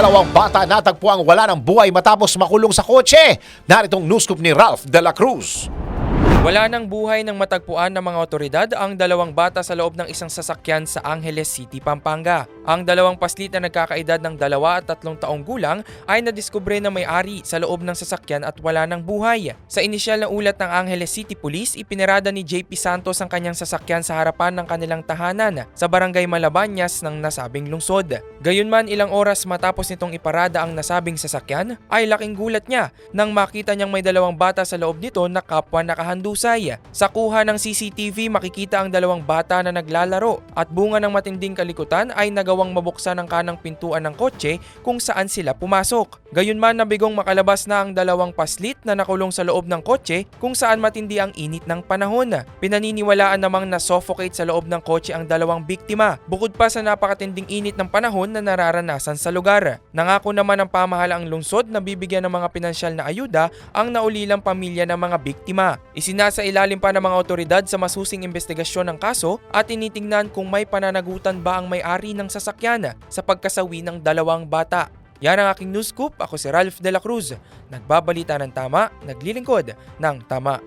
Dalawang bata natagpuang wala ng buhay matapos makulong sa kotse. Naritong news scoop ni Ralph De La Cruz. Wala ng buhay ng matagpuan ng mga otoridad ang dalawang bata sa loob ng isang sasakyan sa Angeles City, Pampanga. Ang dalawang paslit na nagkakaedad ng dalawa at tatlong taong gulang ay nadiskubre na may-ari sa loob ng sasakyan at wala ng buhay. Sa inisyal na ulat ng Angeles City Police, ipinarada ni JP Santos ang kanyang sasakyan sa harapan ng kanilang tahanan sa barangay Malabanyas ng nasabing lungsod. Gayunman ilang oras matapos nitong iparada ang nasabing sasakyan, ay laking gulat niya nang makita niyang may dalawang bata sa loob nito na kapwa nakahandusay. Sa kuha ng CCTV makikita ang dalawang bata na naglalaro at bunga ng matinding kalikutan ay nagawang mabuksan ang kanang pintuan ng kotse kung saan sila pumasok. Gayunman nabigong makalabas na ang dalawang paslit na nakulong sa loob ng kotse kung saan matindi ang init ng panahon. Pinaniniwalaan namang na-suffocate sa loob ng kotse ang dalawang biktima bukod pa sa napakatinding init ng panahon na nararanasan sa lugar. Nangako naman ang pamahalaang lungsod na bibigyan ng mga pinansyal na ayuda ang naulilang pamilya ng mga biktima. Isinasa ilalim pa ng mga otoridad sa masusing investigasyon ng kaso at tinitingnan kung may pananagutan ba ang may-ari ng sasakyan sa pagkasawi ng dalawang bata. Yan ang aking news scoop. Ako si Ralph De La Cruz. Nagbabalita ng tama, naglilingkod ng tama.